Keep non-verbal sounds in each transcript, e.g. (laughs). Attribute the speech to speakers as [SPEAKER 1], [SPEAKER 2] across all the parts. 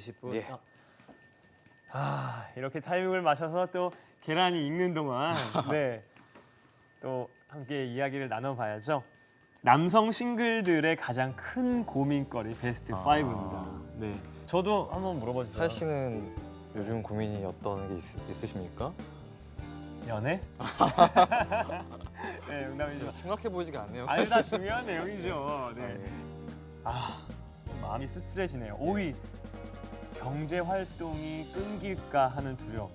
[SPEAKER 1] 20분.
[SPEAKER 2] 예.
[SPEAKER 1] 아 이렇게 타이밍을 맞춰서 또 계란이 익는 동안 (laughs) 네. 또 함께 이야기를 나눠봐야죠. 남성 싱글들의 가장 큰 고민거리 베스트
[SPEAKER 2] 아.
[SPEAKER 1] 5입니다. 네. 저도 한번 물어봐 주세요.
[SPEAKER 2] 살 씨는 요즘 고민이 어떤 게 있, 있으십니까?
[SPEAKER 1] 연애? (laughs) 네, 농담이죠.
[SPEAKER 2] 심각해 보이지가 않네요.
[SPEAKER 1] 아니 다 중요한 내용이죠. (laughs) 네.
[SPEAKER 2] 네.
[SPEAKER 1] 아 마음이 씁쓸해지네요. 5위 경제 활동이 끊길까 하는 두려움.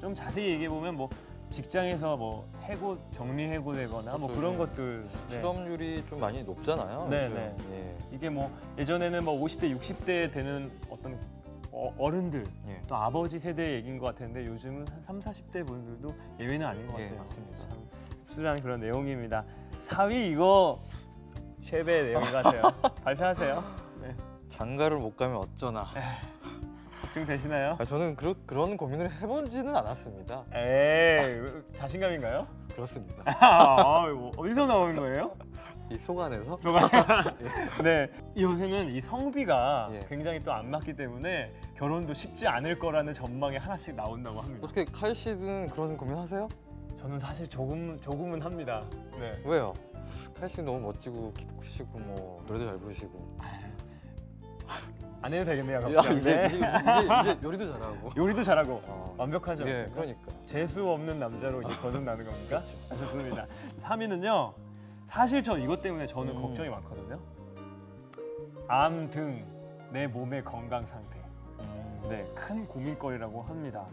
[SPEAKER 1] 좀 자세히 얘기해 보면 뭐 직장에서 뭐 해고 정리 해고되거나 뭐
[SPEAKER 2] 그렇죠.
[SPEAKER 1] 그런 것들 네.
[SPEAKER 2] 실업률이 좀 많이 높잖아요.
[SPEAKER 1] 네,
[SPEAKER 2] 요즘.
[SPEAKER 1] 네.
[SPEAKER 2] 예.
[SPEAKER 1] 이게 뭐 예전에는 뭐 50대 60대 되는 어떤 어, 어른들
[SPEAKER 2] 예.
[SPEAKER 1] 또 아버지 세대 얘기인 것 같은데 요즘은 한 3, 40대 분들도 예외는 아닌 것
[SPEAKER 2] 예,
[SPEAKER 1] 같아요.
[SPEAKER 2] 맞습니다.
[SPEAKER 1] 참 씁쓸한 그런 내용입니다. 4위 이거 쉐베 내용 같아요. (laughs) 발표하세요. 네.
[SPEAKER 2] 장가를 못 가면 어쩌나.
[SPEAKER 1] 걱정되시나요?
[SPEAKER 2] 아, 저는 그러, 그런 고민을 해본지는 않았습니다.
[SPEAKER 1] 에이 자신감인가요?
[SPEAKER 2] 그렇습니다. (laughs)
[SPEAKER 1] 아, 뭐 어디서 나오는 거예요?
[SPEAKER 2] 이 속 안에서 (laughs)
[SPEAKER 1] 네 요새는 이 성비가
[SPEAKER 2] 예.
[SPEAKER 1] 굉장히 또 안 맞기 때문에 결혼도 쉽지 않을 거라는 전망이 하나씩 나온다고 합니다.
[SPEAKER 2] 어떻게 칼 씨는 그런 고민하세요?
[SPEAKER 1] 저는 사실 조금 조금은 합니다. 네.
[SPEAKER 2] 왜요? 칼씨 너무 멋지고 키도 크시고 뭐 노래도 잘 부르시고.
[SPEAKER 1] 안 해도 되겠네요.
[SPEAKER 2] 야,
[SPEAKER 1] 걱정.
[SPEAKER 2] 이제,
[SPEAKER 1] 네.
[SPEAKER 2] 이제, 이제, 이제 (laughs) 요리도 잘하고.
[SPEAKER 1] 요리도 잘하고
[SPEAKER 2] 어.
[SPEAKER 1] 완벽하죠.
[SPEAKER 2] 예, 그러니까.
[SPEAKER 1] 재수 없는 남자로 이제 거듭나는 겁니까? 아, 좋습니다. 3위는요. 사실 저 이것 때문에 저는
[SPEAKER 2] 음.
[SPEAKER 1] 걱정이 많거든요. 암 등 내 몸의 건강 상태. 네, 큰 고민거리라고 합니다.